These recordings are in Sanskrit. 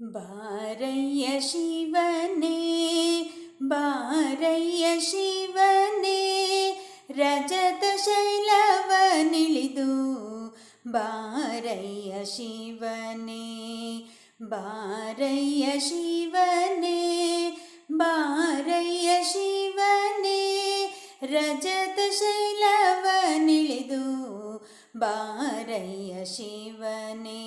बारय्य शिवने बारय्य शिवने रजतशैलवनिलिदु बारय्य शिवने बारय्य शिवने बारय्य शिवने रजतशैलवनिलिदु बारय्य शिवने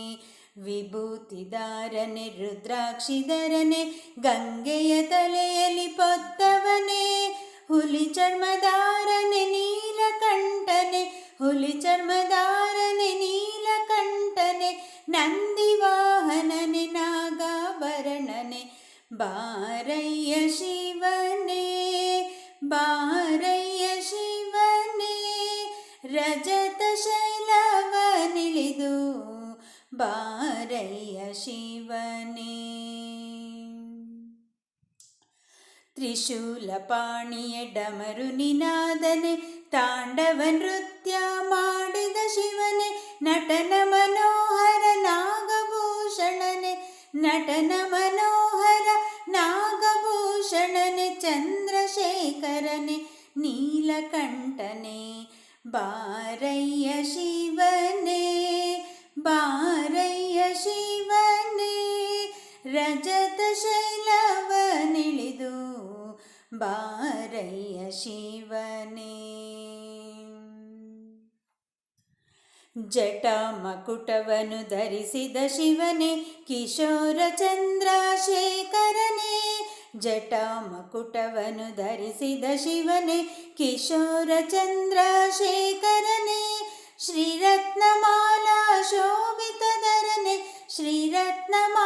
ವಿಭೂತಿದಾರನೆ ರುದ್ರಾಕ್ಷಿಧರನೆ ಗಂಗೆಯ ತಲೆಯಲ್ಲಿ ಪೊತ್ತವನೇ ಹುಲಿ ಚರ್ಮದಾರನೆ ನೀಲಕಂಠನೆ ಹುಲಿ ಚರ್ಮದಾರನೆ ನೀಲಕಂಠನೆ ನಂದಿವಾಹನನೆ ನಾಗಾಭರಣನೆ ಬಾರಯ್ಯ ಶಿವನೇ ಬಾರಯ್ಯ ಶಿವನೇ ರಜತ ಶೈಲವನಿಳಿದು ಬಾರಯ್ಯ ಶಿವನೇ ತ್ರಿಶೂಲಪಾಣಿಯ ಡಮರು ನಿನಾದನೆ ತಾಂಡವ ನೃತ್ಯ ಮಾಡಿದ ಶಿವನೇ ನಟನ ಮನೋಹರ ನಾಗಭೂಷಣನೆ ನಟನ ಮನೋಹರ ನಾಗಭೂಷಣನೆ ಚಂದ್ರಶೇಖರನೆ ನೀಲಕಂಠನೆ ಬಾರಯ್ಯ ಶಿವನೇ ರಜತ ಶೈಲವನಿಳಿದು ಬಾರಯ್ಯ ಶಿವನೇ ಜಟ ಮಕುಟವನು ಧರಿಸಿದ ಶಿವನೇ ಕಿಶೋರ ಚಂದ್ರಶೇಖರನೇ ಜಟ ಮಕುಟವನು ಧರಿಸಿದ ಶಿವನೇ ಕಿಶೋರ ಚಂದ್ರಶೇಖರನೇ ಶ್ರೀರತ್ನಮಾಲಾ ಶೋಭಿತಧರನೆ ಶ್ರೀರತ್ನಮಾಲಾ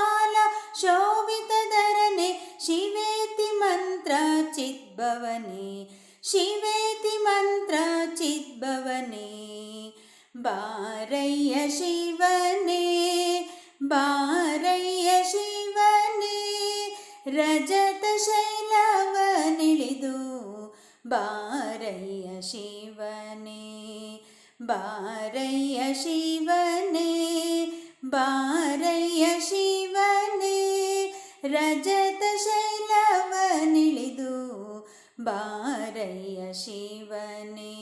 चिद्भवने। शिवेति मन्त्र चिद्भवने। बारय्य शिवने। बारय्य शिवने। रजतशैलवनिलिदु बारय्य शिवने। बारय्य शिवने। बारय्य शिवने। रज ಬಾರಯ್ಯ ಶಿವನೇ